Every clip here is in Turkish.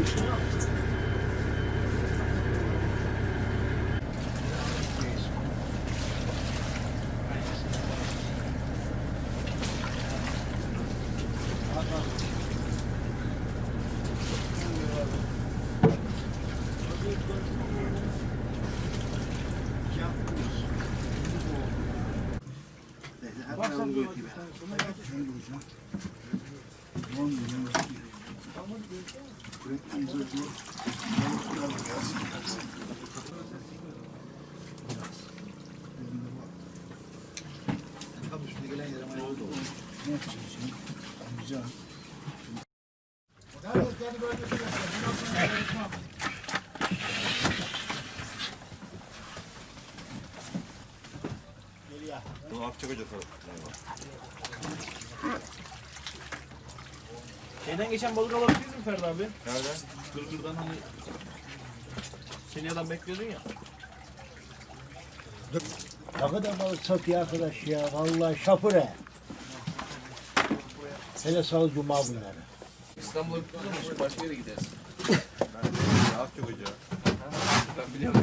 Başladım. Başladım. Başladım. Başladım. Başladım. Akçakoca tarafı. Şeyden geçen balık alabiliriz mi Ferdi abi? Nereden? Gırgırdan hani Seniye'den bekliyordun ya. Ne kadar balık satıyor arkadaş ya. Vallahi şapure. Hele salı cuma bunları. İstanbul'a zaman şimdi başka yere gideriz. Ben de Akçakoca. Ben biliyorum.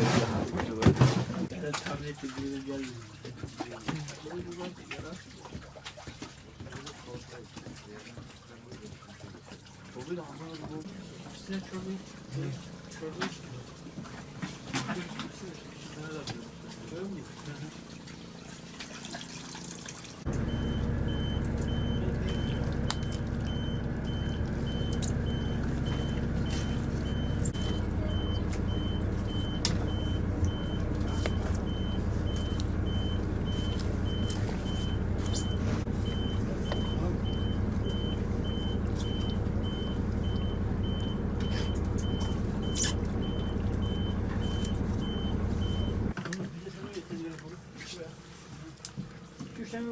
Evet, tahmin ettiğim gibi geldi. Çorbayı da anlamadım. bu. Size çorbayı, çorbayı Öyle mi?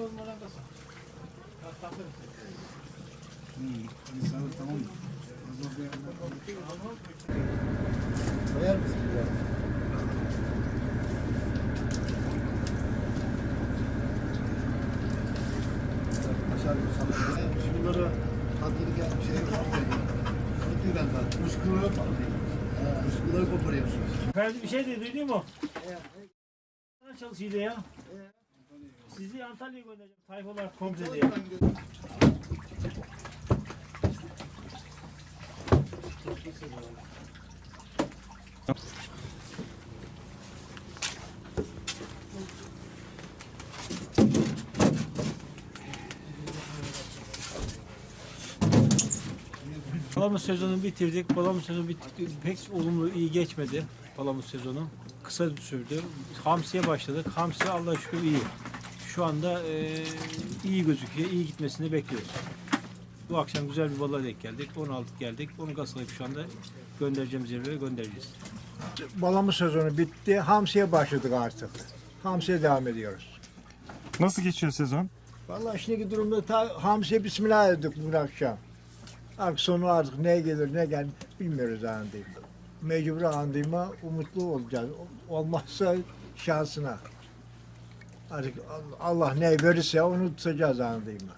Olmadan kasa. Koyar mısın? ya? Bunları tatlı gelmiş şey Kutudan da muskulu muskuları koparıyorsunuz. Ferdi bir şey dedi duydun mu? Evet. Çalışıydı ya. Sizi Antalya'ya göndereceğim. Tayfalar komple diye. Palamut sezonu bitirdik. Palamut sezonu bitti. Pek olumlu iyi geçmedi. Palamut sezonu. Kısa sürdü. Hamsi'ye başladık. Hamsi Allah şükür iyi. Şu anda e, iyi gözüküyor. İyi gitmesini bekliyoruz. Bu akşam güzel bir balığa denk geldik. Onu aldık geldik. Onu gasalayıp şu anda göndereceğimiz yerlere göndereceğiz. Balamı sezonu bitti. Hamsiye başladık artık. Hamsiye devam ediyoruz. Nasıl geçiyor sezon? Vallahi şimdiki durumda ta hamsiye bismillah dedik bu akşam. Artık sonu artık ne gelir ne gel bilmiyoruz andayım. Mecbur andayıma umutlu olacağız. Olmazsa şansına. Artık Allah ne verirse onu tutacağız anladığımda.